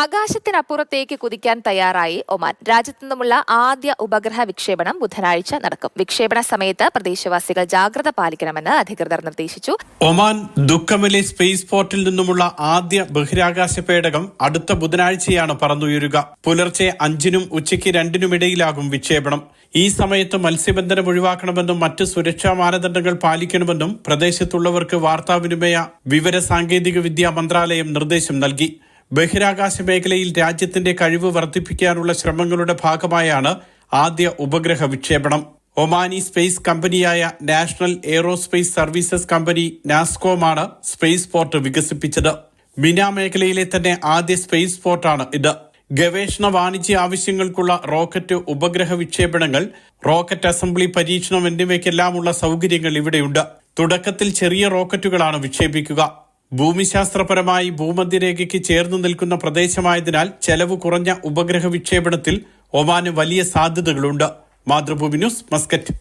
ആകാശത്തിനപ്പുറത്തേക്ക് കുതിക്കാൻ തയ്യാറായി ഒമാൻ. രാജ്യത്തു നിന്നുമുള്ള ആദ്യ ഉപഗ്രഹ വിക്ഷേപണം ബുധനാഴ്ച നടക്കും. വിക്ഷേപണ സമയത്ത് പ്രദേശവാസികൾ ജാഗ്രത പാലിക്കണമെന്ന് അധികൃതർ നിർദ്ദേശിച്ചു. ഒമാൻ ദുഃഖമിലെ സ്പേസ് പോർട്ടിൽ നിന്നുമുള്ള ആദ്യ ബഹിരാകാശ പേടകം അടുത്ത ബുധനാഴ്ചയാണ് പറന്നുയരുക. പുലർച്ചെ അഞ്ചിനും ഉച്ചയ്ക്ക് രണ്ടിനുമിടയിലാകും വിക്ഷേപണം. ഈ സമയത്ത് മത്സ്യബന്ധനം ഒഴിവാക്കണമെന്നും മറ്റ് സുരക്ഷാ മാനദണ്ഡങ്ങൾ പാലിക്കണമെന്നും പ്രദേശത്തുള്ളവർക്ക് വാർത്താവിനിമയ വിവര സാങ്കേതിക വിദ്യാ മന്ത്രാലയം നിർദ്ദേശം നൽകി. ബഹിരാകാശ മേഖലയിൽ രാജ്യത്തിന്റെ കഴിവ് വർദ്ധിപ്പിക്കാനുള്ള ശ്രമങ്ങളുടെ ഭാഗമായാണ് ആദ്യ ഉപഗ്രഹ വിക്ഷേപണം. ഒമാനി സ്പേസ് കമ്പനിയായ നാഷണൽ എയ്റോസ്പേസ് സർവീസസ് കമ്പനി നാസ്കോമാണ് സ്പേസ് പോർട്ട് വികസിപ്പിച്ചത്. മിന മേഖലയിലെ തന്നെ ആദ്യ സ്പേസ് പോർട്ടാണ് ഇത്. ഗവേഷണ വാണിജ്യ ആവശ്യങ്ങൾക്കുള്ള റോക്കറ്റ് ഉപഗ്രഹ വിക്ഷേപണങ്ങൾ റോക്കറ്റ് അസംബ്ലി പരീക്ഷണം എന്നിവയ്ക്കെല്ലാമുള്ള സൗകര്യങ്ങൾ ഇവിടെയുണ്ട്. തുടക്കത്തിൽ ചെറിയ റോക്കറ്റുകളാണ് വിക്ഷേപിക്കുക. ഭൂമിശാസ്ത്രപരമായി ഭൂമധ്യരേഖയ്ക്ക് ചേർന്ന് നിൽക്കുന്ന പ്രദേശമായതിനാൽ ചെലവ് കുറഞ്ഞ ഉപഗ്രഹ വിക്ഷേപണത്തിൽ ഒമാന് വലിയ സാധ്യതകളുണ്ട്. Mathrubhumi news Muscat.